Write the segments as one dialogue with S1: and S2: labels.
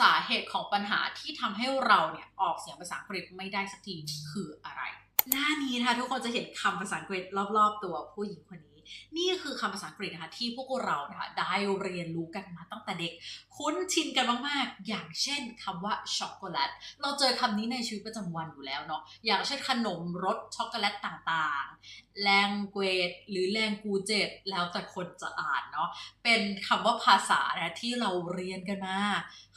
S1: สาเหตุของปัญหาที่ทำให้เราเนี่ยออกเสียงภาษาอังกฤษไม่ได้สักทีคืออะไร หน้านี้นะคะทุกคนจะเห็นคำภาษาอังกฤษรอบๆ ตัวผู้หญิงคนนี้ นี่คือคำภาษาอังกฤษนะคะที่พวกเรานะคะได้เรียนรู้กันมาตั้งแต่เด็ก คุ้นชินกันมากๆ อย่างเช่นคำว่าช็อกโกแลต เราเจอคำนี้ในชีวิตประจำวันอยู่แล้วเนาะ อย่างเช่นขนมรสช็อกโกแลตต่างๆ language หรือ language แล้วแต่คนจะอ่านเนาะ เป็นคำว่าภาษานะที่เราเรียนกันมา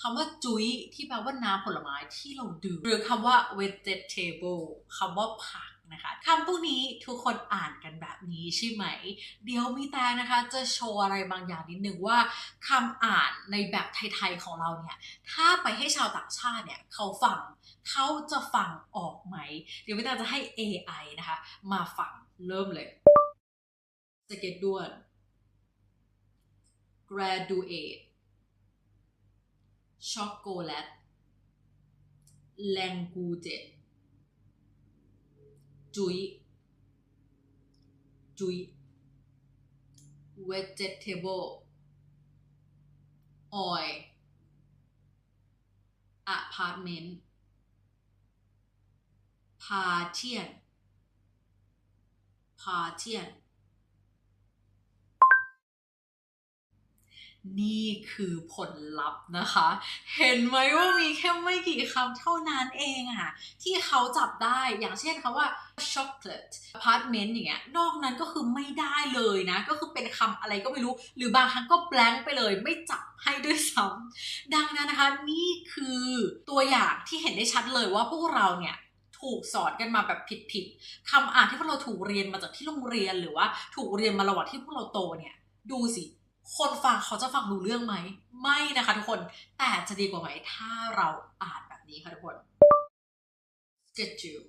S1: คำว่าจุ้ยที่แปลว่าน้ำผลไม้ที่เราดื่ม หรือคำว่า vegetable คำว่าผักนะคะคำพวกนี้ทุกคนอ่านกันแบบนี้ใช่ไหมเดี๋ยวมีแตงนะคะ จะโชว์อะไรบางอย่างนิดนึงว่าคำอ่านในแบบไทยๆของเราเนี่ย ถ้าไปให้ชาวต่างชาติเนี่ยเขาฟังเขาจะฟังออกไหม เดี๋ยวพี่ตาจะให้ AI นะคะ มาฟังเริ่มเลยสเก็ตด่วน graduate ช็อกโกแลต language จุยจุย vegetable oil apartment partition partition นี่คือผลลัพธ์นะคะ เห็นไหมว่ามีแค่ไม่กี่คำเท่านั้นเองอะที่เขาจับได้อย่างเช่นคำว่า chocolate apartment อย่างเงี้ยนอกนั้นก็คือไม่ได้เลยนะ ก็คือเป็นคำอะไรก็ไม่รู้ หรือบางครั้งก็ blank ไปเลย ไม่จับให้ด้วยซ้ำดังนั้นนะคะ นี่คือตัวอย่างที่เห็นได้ชัดเลยว่าพวกเราเนี่ยถูกสอนกันมาแบบผิดๆคำอ่านที่พวกเราถูกเรียนมาจากที่โรงเรียนหรือว่าถูกเรียนมาระหว่างที่พวกเราโตเนี่ย ดูสิ คนฟังเขาจะฟังรู้เรื่องไหม ไม่นะคะทุกคน แต่จะดีกว่าไหมถ้าเราอ่านแบบนี้ค่ะทุกคน schedule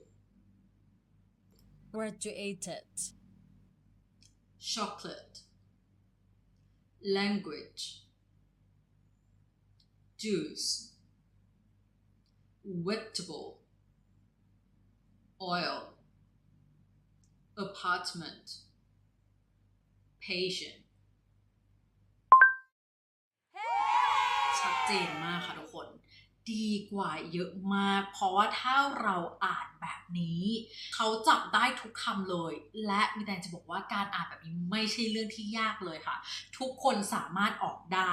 S2: graduated,
S1: chocolate language juice vegetable oil apartment patient ชัดเจนมากค่ะทุกคน ดีกว่าเยอะมาก เพราะว่าถ้าเราอ่านแบบนี้ เขาจับได้ทุกคำเลย และมีแต่จะบอกว่าการอ่านแบบนี้ไม่ใช่เรื่องที่ยากเลยค่ะ ทุกคนสามารถออกได้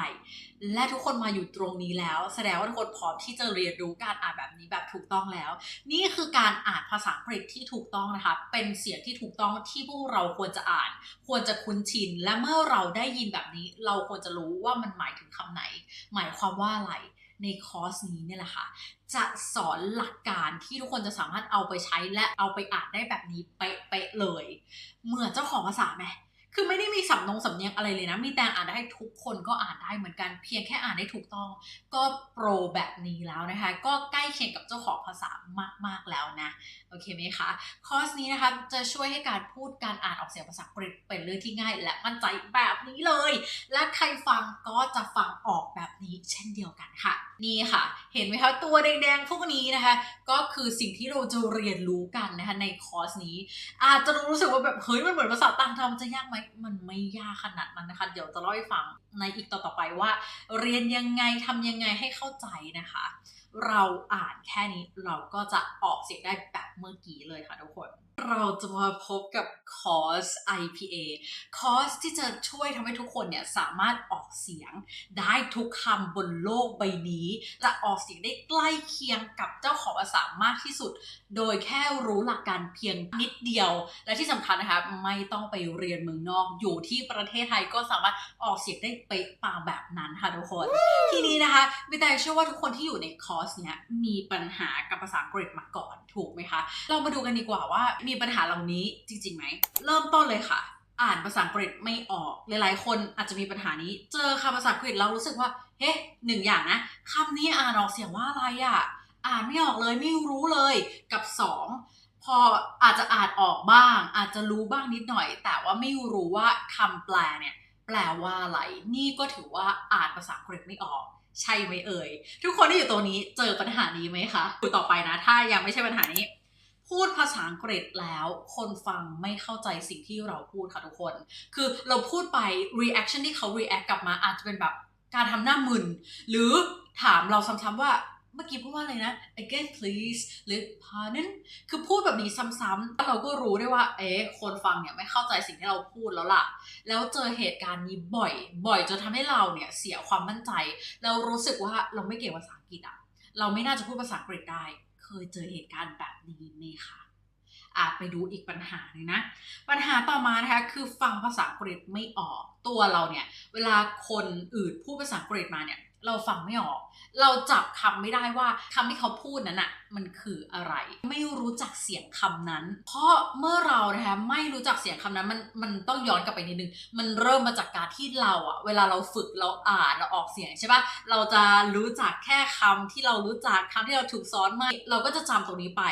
S1: และทุกคนมาอยู่ตรงนี้แล้ว แสดงว่าทุกคนพร้อมที่จะเรียนรู้การอ่านแบบนี้แบบถูกต้องแล้ว นี่คือการอ่านภาษาอังกฤษที่ถูกต้องนะคะ เป็นเสียงที่ถูกต้องที่พวกเราควรจะอ่าน ควรจะคุ้นชิน และเมื่อเราได้ยินแบบนี้ เราควรจะรู้ว่ามันหมายถึงคำไหน หมายความว่าอะไร ในคอร์สนี้เนี่ยแหละค่ะ จะสอนหลักการที่ทุกคนจะสามารถเอาไปใช้และเอาไปอ่านได้แบบนี้เป๊ะๆเลย เหมือนเจ้าของภาษาไหม คือไม่ได้มีสำนงสำเนียงอะไรเลยนะ มีแต่อ่านได้ทุกคนก็อ่านได้เหมือนกัน เพียงแค่อ่านได้ถูกต้อง ก็โปรแบบนี้แล้วนะคะ ก็ใกล้เคียงกับเจ้าของภาษามากๆแล้วนะ โอเคไหมคะ คอร์สนี้นะคะจะช่วยให้การพูดการอ่านออกเสียงภาษาอังกฤษเป็นเรื่องที่ง่าย และมั่นใจแบบนี้เลย และใครฟังก็จะฟังออกแบบนี้เช่นเดียวกันค่ะ นี่ค่ะ เห็นไหมคะตัวแดงๆพวกนี้นะคะ ก็คือสิ่งที่เราจะเรียนรู้กันนะคะในคอร์สนี้ อาจจะรู้สึกว่าแบบเฮ้ยมันเหมือนภาษาต่างดาวมันจะยากไหมมันไม่ยากขนาดนั้นนะคะ เดี๋ยวจะเล่าให้ฟังในอีกต่อๆไปว่า เรียนยังไงทำยังไงให้เข้าใจนะคะ เราอ่านแค่นี้เราก็จะออกเสียงได้แบบเมื่อกี้เลยค่ะทุกคน เราจะมาพบกับคอร์ส IPA คอร์สที่จะช่วยทำให้ทุกคนเนี่ยสามารถออกเสียงได้ทุกคำบนโลกใบนี้ จะออกเสียงได้ใกล้เคียงกับเจ้าของภาษามากที่สุด โดยแค่รู้หลักการเพียงนิดเดียว และที่สำคัญนะคะไม่ต้องไปเรียนเมืองนอกอยู่ที่ประเทศไทยก็สามารถออกเสียงได้เป๊ะปังแบบนั้นค่ะทุกคน ทีนี้นะคะวิแต่เชื่อว่าทุกคนที่อยู่ในคอร์สเนี้ยมีปัญหากับภาษาอังกฤษมาก่อนถูกไหมคะ เรามาดูกันดีกว่าว่ามีปัญหาเหล่านี้จริงๆไหม เริ่มต้นเลยค่ะ อ่านภาษาอังกฤษไม่ออก หลายๆ คนอาจจะมีปัญหานี้ เจอคำภาษาอังกฤษเรารู้สึกว่า เฮ้หนึ่งอย่างนะคำนี้อ่านออกเสียงว่าอะไรอะ่ะ อ่านไม่ออกเลยไม่รู้เลยกับสองพออาจจะอ่านออกบ้าง อาจจะรู้บ้างนิดหน่อย แต่ว่าไม่รู้ว่าคำแปลเนี่ยแปลว่าอะไร นี่ก็ถือว่าอ่านภาษาอังกฤษไม่ออก ใช่ไหมเอ่ย ทุกคนที่อยู่ตรงนี้เจอปัญหานี้ไหมคะดูต่อไปนะ ถ้ายังไม่ใช่ปัญหานี้ พูดภาษาอังกฤษแล้ว คนฟังไม่เข้าใจสิ่งที่เราพูดค่ะทุกคน คือเราพูดไป reaction ที่เขา react กลับมาอาจจะเป็นแบบการทำหน้ามึน หรือถามเราซ้ำๆว่า เมื่อกี้พูดว่าอะไรนะ again please หรือ pardon คือพูดแบบนี้ซ้ำๆเราก็รู้ได้ว่า เอ๊ะ คนฟังเนี่ยไม่เข้าใจสิ่งที่เราพูดแล้วล่ะ แล้วเจอเหตุการณ์นี้บ่อย บ่อยจนทำให้เราเนี่ยเสียความมั่นใจ เรารู้สึกว่าเราไม่เก่งภาษาอังกฤษอะเราไม่น่าจะพูดภาษาอังกฤษได้ เคยเจอเหตุการณ์แบบนี้ไหมคะอะไปดูอีกปัญหาหนึงนะ ปัญหาต่อมานะคะคือฟังภาษาอังกฤษไม่ออก ตัวเราเนี่ย เวลาคนอื่นพูดภาษาอังกฤษมาเนี่ย เราฟังไม่ออก เราจับคำไม่ได้ว่าคำที่เขาพูดนั้นอะมันคืออะไร ไม่รู้จักเสียงคำนั้น เพราะเมื่อเรานะคะไม่รู้จักเสียงคำนั้นมันมันต้องย้อนกลับไปนิดนึงมันเริ่มมาจากการที่เราอะเวลาเราฝึกเราอ่านเราออกเสียงใช่ปะเราจะรู้จักแค่คำที่เรารู้จักคำที่เราถูกสอนมาเราก็จะจำตรงนี้ไป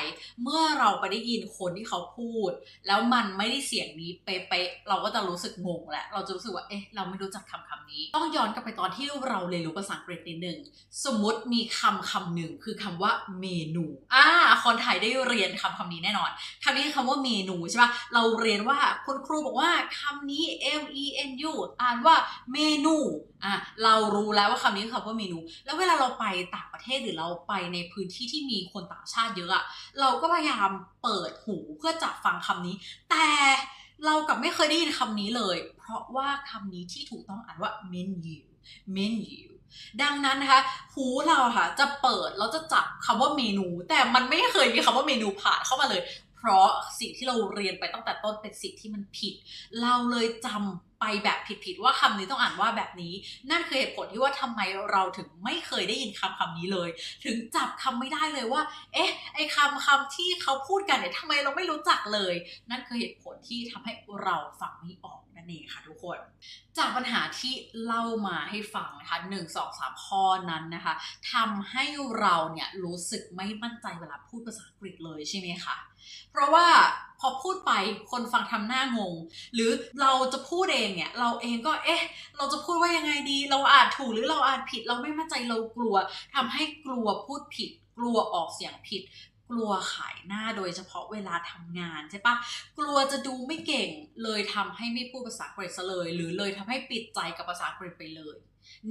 S1: เมื่อเราไปได้ยินคนที่เขาพูด แล้วมันไม่ได้เสียงนี้เป๊ะๆเราก็จะรู้สึกงงแหละเราจะรู้สึกว่าเอ๊ะเราไม่รู้จักคำคำนี้ ต้องย้อนกลับไปตอนที่เราเรียนรู้ภาษาอังกฤษนิดนึงสมมติมีคำคำหนึ่งคือคำว่าเมนูอ่าคนไทยได้เรียนคำคำนี้แน่นอนคำนี้คำว่าเมนูใช่ปะเราเรียนว่าคุณครูบอกว่าคำนี้ M E N U อ่านว่าเมนูอะเรารู้แล้วว่าคำนี้คือคำว่าเมนู แล้วเวลาเราไปต่างประเทศหรือเราไปในพื้นที่ที่มีคนต่างชาติเยอะอะเราก็พยายามเปิดหูเพื่อจับฟังคำนี้ แต่เรากลับไม่เคยได้ยินคำนี้เลย เพราะว่าคำนี้ที่ถูกต้องอ่านว่า menu menu ดังนั้นนะคะหูเราค่ะจะเปิดแล้วจะจับคำว่าเมนู แต่มันไม่เคยมีคำว่าเมนูผ่านเข้ามาเลย ราะสิ่งที่เราเรียนไปตั้งแต่ต้นเป็นสิ่งที่มันผิด เราเลยจำไปแบบผิดๆว่าคำนี้ต้องอ่านว่าแบบนี้ นั่นคือเหตุผลที่ว่าทำไมเราถึงไม่เคยได้ยินคำคำนี้เลย ถึงจับคำไม่ได้เลยว่า เอ๊ะ ไอคำคำที่เขาพูดกันเนี่ยทำไมเราไม่รู้จักเลย นั่นคือเหตุผลที่ทำให้เราฟังไม่ออกนั่นเองค่ะทุกคน จากปัญหาที่เล่ามาให้ฟังนะคะหนึ่งสองสามข้อนั้นนะคะทำให้เราเนี่ยรู้สึกไม่มั่นใจเวลาพูดภาษาอังกฤษเลยใช่ไหมคะ เพราะว่าพอพูดไปคนฟังทำหน้างง หรือเราจะพูดเองเนี่ย เราเองก็เอ๊ะ เราจะพูดว่ายังไงดี เราอานถูกหรือเราอานผิด เราไม่มั่นใจเรากลัวทำให้กลัวพูดผิด กลัวออกเสียงผิด กลัวขายหน้าโดยเฉพาะเวลาทำงานใช่ปะกลัวจะดูไม่เก่งเลยทำให้ไม่พูดภาษาอังกฤษเลย หรือเลยทำให้ปิดใจกับภาษาอังกฤษไปเลย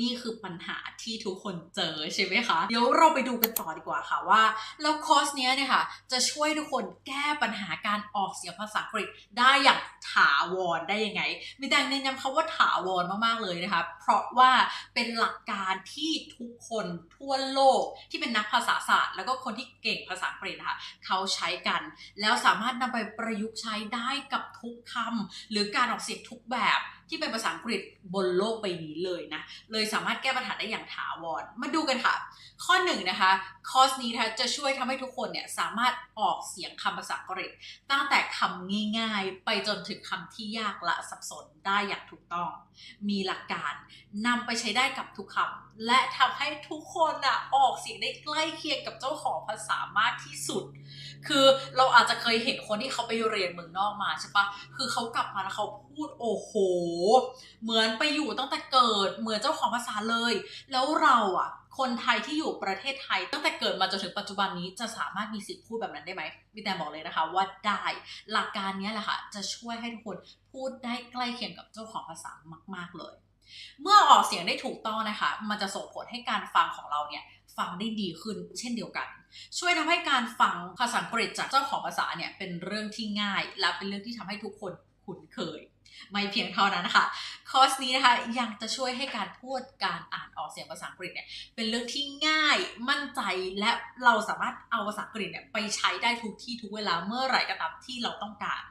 S1: นี่คือปัญหาที่ทุกคนเจอใช่ไหมคะ เดี๋ยวเราไปดูกันต่อดีกว่าค่ะว่า แล้วคอร์สเนี้ยเนี่ยค่ะจะช่วยทุกคนแก้ปัญหาการออกเสียงภาษาอังกฤษได้อย่างถาวรได้ยังไง มีแต่เน้นย้ำคำว่าถาวรมากๆเลยนะคะ เพราะว่าเป็นหลักการที่ทุกคนทั่วโลกที่เป็นนักภาษาศาสตร์ แล้วก็คนที่เก่งภาษาอังกฤษนะคะเขาใช้กัน แล้วสามารถนำไปประยุกต์ใช้ได้กับทุกคำหรือการออกเสียงทุกแบบ ที่เป็นภาษาอังกฤษบนโลกใบนี้เลยนะ เลยสามารถแก้ปัญหาได้อย่างถาวร มาดูกันค่ะ ข้อหนึ่งนะคะคอร์สนี้นะคะจะช่วยทำให้ทุกคนเนี่ยสามารถออกเสียงคำภาษาอังกฤษ ตั้งแต่คำง่ายๆ ไปจนถึงคำที่ยากและสับสนได้อย่างถูกต้อง มีหลักการนำไปใช้ได้กับทุกคำและทำให้ทุกคนอะออกเสียงได้ใกล้เคียงกับเจ้าของภาษามากที่สุด คือเราอาจจะเคยเห็นคนที่เขาไปเรียนเมืองนอกมาใช่ปะคือเขากลับมาแล้วเขาพูดโอ้โห เหมือนไปอยู่ตั้งแต่เกิดเหมือนเจ้าของภาษาเลย แล้วเราอะ คนไทยที่อยู่ประเทศไทย ตั้งแต่เกิดมาจนถึงปัจจุบันนี้จะสามารถมีสิทธิ์พูดแบบนั้นได้ไหมมีแต่บอกเลยนะคะ ว่าได้หลักการนี้แหละค่ะจะช่วยให้ทุกคนพูดได้ใกล้เคียงกับเจ้าของภาษามาก ๆเลยเมื่อออกเสียงได้ถูกต้องนะคะ มันจะส่งผลให้การฟังของเราเนี่ย ฟังได้ดีขึ้นเช่นเดียวกัน ช่วยทำให้การฟังภาษาอังกฤษจากเจ้าของภาษาเนี่ยเป็นเรื่องที่ง่าย และเป็นเรื่องที่ทำให้ทุกคนคุ้นเคย ไม่เพียงเท่านั้นนะคะคอร์สนี้นะคะยังจะช่วยให้การพูดการอ่านออกเสียงภาษาอังกฤษเนี่ยเป็นเรื่องที่ง่ายมั่นใจและเราสามารถเอาภาษาอังกฤษเนี่ยไปใช้ได้ทุกที่ทุกเวลาเมื่อไหร่ก็ตามที่เราต้องการ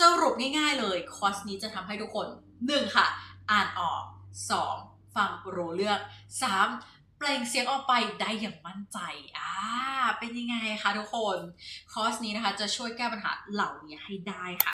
S1: สรุปง่าย ๆ เลยคอร์สนี้จะทำให้ทุกคน 1. ค่ะ อ่านออก 2. ฟังรู้เรื่อง 3. เปล่งเสียงออกไปได้อย่างมั่นใจ อ่า เป็นยังไงคะทุกคน คอร์สนี้นะคะจะช่วยแก้ปัญหาเหล่านี้ให้ได้ค่ะ